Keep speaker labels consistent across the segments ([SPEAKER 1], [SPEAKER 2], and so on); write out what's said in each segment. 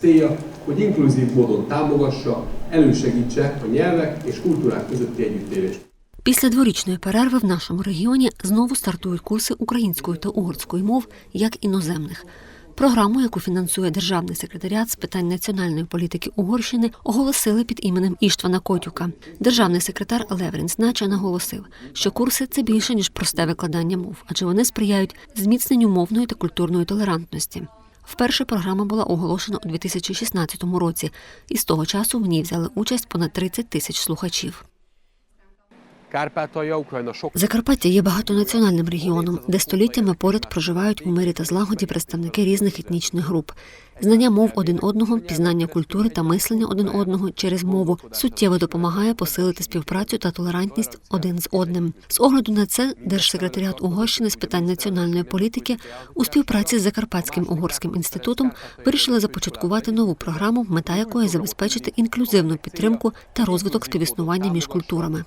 [SPEAKER 1] Célja, hogy inkluzív módon támogassa, elősegítse a nyelvek és kultúrák közötti együttélést.
[SPEAKER 2] Після дворічної перерви в нашому регіоні знову стартують курси української та угорської мов як іноземних. Програму, яку фінансує Державний секретаріат з питань національної політики Угорщини, оголосили під іменем Іштвана Котюка. Державний секретар Леврін Знача наголосив, що курси це більше ніж просте викладання мов, адже вони сприяють зміцненню мовної та культурної толерантності. Вперше програма була оголошена у 2016 році, і з того часу в ній взяли участь понад 30 тисяч слухачів. Закарпаття є багатонаціональним регіоном, де століттями поряд проживають у мирі та злагоді представники різних етнічних груп. Знання мов один одного, пізнання культури та мислення один одного через мову суттєво допомагає посилити співпрацю та толерантність один з одним. З огляду на це Держсекретаріат Угорщини з питань національної політики у співпраці з Закарпатським угорським інститутом вирішили започаткувати нову програму, мета якої забезпечити інклюзивну підтримку та розвиток співіснування між культурами.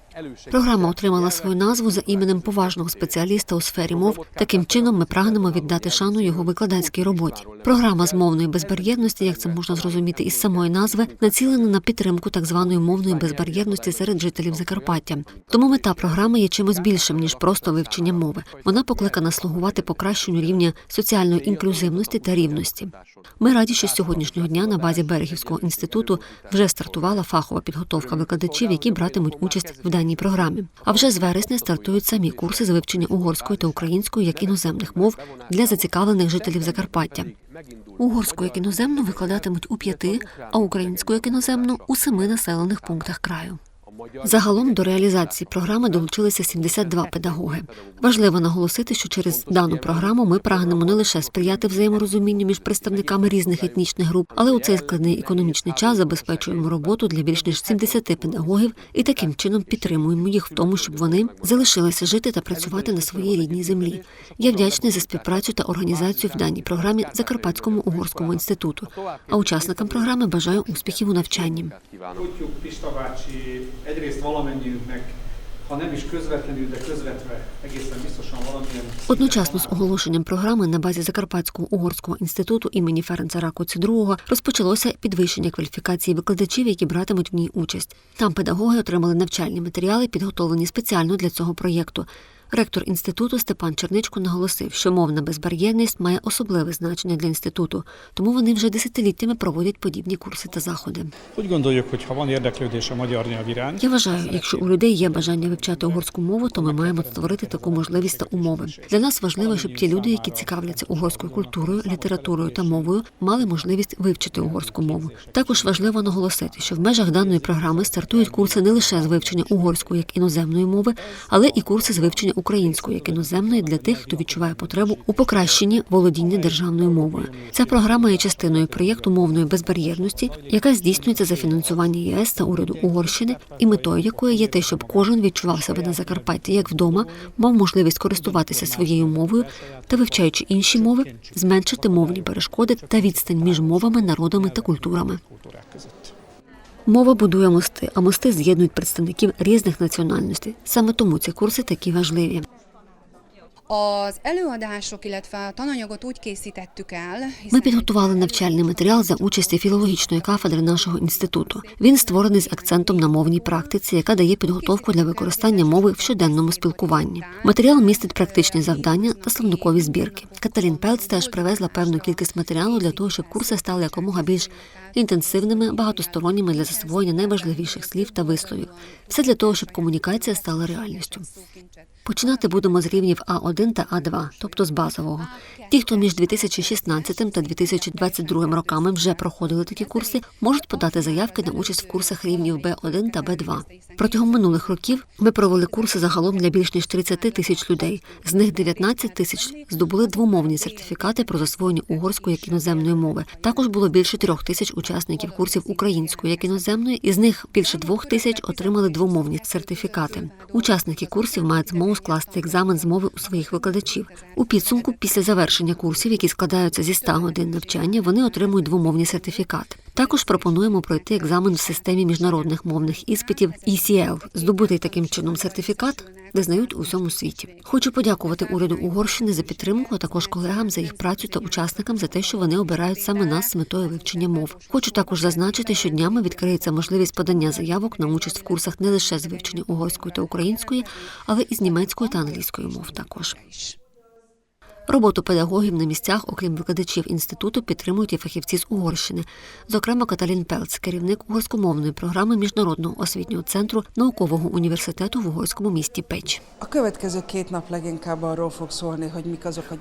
[SPEAKER 2] Програма отримала свою назву за іменем поважного спеціаліста у сфері мов. Таким чином, ми прагнемо віддати шану його викладацькій роботі. Програма з мовної безбар'єрності, як це можна зрозуміти із самої назви, націлена на підтримку так званої мовної безбар'єрності серед жителів Закарпаття. Тому мета програми є чимось більшим ніж просто вивчення мови. Вона покликана слугувати покращенню рівня соціальної інклюзивності та рівності. Ми раді, що з сьогоднішнього дня на базі Берегівського інституту вже стартувала фахова підготовка викладачів, які братимуть участь в даній програмі. А вже з вересня стартують самі курси з вивчення угорської та української як іноземних мов для зацікавлених жителів Закарпаття. Угорську як іноземну викладатимуть у п'яти, а українську як іноземну у семи населених пунктах краю. Загалом до реалізації програми долучилися 72 педагоги. Важливо наголосити, що через дану програму ми прагнемо не лише сприяти взаєморозумінню між представниками різних етнічних груп, але у цей складний економічний час забезпечуємо роботу для більш ніж 70 педагогів і таким чином підтримуємо їх в тому, щоб вони залишилися жити та працювати на своїй рідній землі. Я вдячний за співпрацю та організацію в даній програмі Закарпатському угорському інституту. А учасникам програми бажаю успіхів у навчанні.
[SPEAKER 3] Egyrészt valamennyiünknek, ha nem is közvetlenül, de közvetve egészen biztosan valamilyen
[SPEAKER 2] Одночасно з оголошенням програми на базі Закарпатського угорського інституту імені Ференца Ракоці II розпочалося підвищення кваліфікації викладачів, які братимуть в ній участь. Там педагоги отримали навчальні матеріали, підготовлені спеціально для цього проєкту. Ректор інституту Степан Черничко наголосив, що мовна безбар'єрність має особливе значення для інституту, тому вони вже десятиліттями проводять подібні курси та заходи. Я вважаю, якщо у людей є бажання вивчати угорську мову, то ми маємо створити таку можливість та умови. Для нас важливо, щоб ті люди, які цікавляться угорською культурою, літературою та мовою, мали можливість вивчити угорську мову. Також важливо наголосити, що в межах даної програми стартують курси не лише з вивчення угорської як іноземної мови, але і курси з вивчення української як іноземної для тих, хто відчуває потребу у покращенні володіння державною мовою. Ця програма є частиною проєкту мовної безбар'єрності, яка здійснюється за фінансування ЄС та уряду Угорщини, і метою якої є те, щоб кожен відчував себе на Закарпатті як вдома, мав можливість користуватися своєю мовою та вивчаючи інші мови, зменшити мовні перешкоди та відстань між мовами, народами та культурами. Мова будує мости, а мости з'єднують представників різних національностей. Саме тому ці курси такі важливі.
[SPEAKER 4] Az előadások, illetve a tananyagot úgy készítettük el,
[SPEAKER 2] Ми підготували навчальний матеріал за участі філологічної кафедри нашого інституту. Він створений з акцентом на мовній практиці, яка дає підготовку для використання мови в щоденному спілкуванні. Матеріал містить практичні завдання та словникові збірки. Каталін Пелц теж привезла певну кількість матеріалу для того, щоб курси стали якомога більш інтенсивними, багатосторонніми для засвоєння найважливіших слів та висловів. Все для того, щоб комунікація стала реальністю. Починати будемо з рівнів А1 та А2, тобто з базового. Ті, хто між 2016 та 2022 роками вже проходили такі курси, можуть подати заявки на участь в курсах рівнів Б1 та Б2. Протягом минулих років ми провели курси загалом для більш ніж 30 тисяч людей. З них 19 тисяч здобули двомовні сертифікати про засвоєння угорської як іноземної мови. Також було більше трьох тисяч учасників курсів української як іноземної, із них більше двох тисяч отримали двомовні сертифікати. Учасники курсів мають змогу скласти екзамен з мови у своїх викладачів. У підсумку, після завершення курсів, які складаються зі 100 годин навчання, вони отримують двомовний сертифікати. Також пропонуємо пройти екзамен в системі міжнародних мовних іспитів ECL. Здобутий таким чином сертифікат визнають у всьому світі. Хочу подякувати уряду Угорщини за підтримку, а також колегам за їх працю та учасникам за те, що вони обирають саме нас з метою вивчення мов. Хочу також зазначити, що днями відкриється можливість подання заявок на участь в курсах не лише з вивчення угорської та української, але і з німецької та англійської мов також. Роботу педагогів на місцях, окрім викладачів інституту, підтримують і фахівці з Угорщини. Зокрема, Каталін Пелц, керівник угорськомовної програми Міжнародного освітнього центру наукового університету в угорському місті Печ.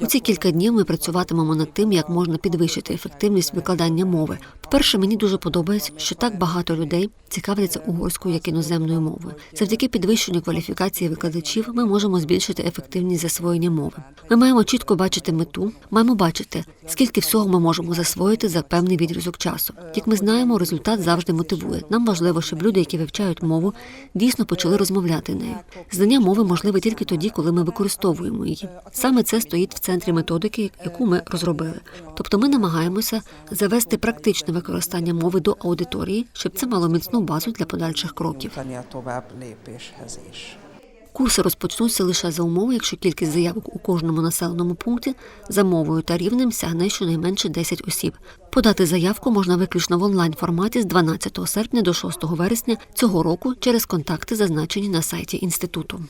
[SPEAKER 2] У ці кілька днів ми працюватимемо над тим, як можна підвищити ефективність викладання мови. По-перше, мені дуже подобається, що так багато людей цікавляться угорською як іноземною мовою. Завдяки підвищенню кваліфікації викладачів ми можемо збільшити ефективність засвоєння мови. Ми маємо чітко бачити мету, маємо бачити, скільки всього ми можемо засвоїти за певний відрізок часу. Як ми знаємо, результат завжди мотивує. Нам важливо, щоб люди, які вивчають мову, дійсно почали розмовляти нею. Знання мови можливе тільки тоді, коли ми використовуємо її. Саме це стоїть в центрі методики, яку ми розробили. Тобто ми намагаємося завести практичне використання мови до аудиторії, щоб це мало міцну базу для подальших кроків. Курси розпочнуться лише за умови, якщо кількість заявок у кожному населеному пункті за мовою та рівнем сягне щонайменше 10 осіб. Подати заявку можна виключно в онлайн форматі з 12 серпня до 6 вересня цього року через контакти, зазначені на сайті інституту.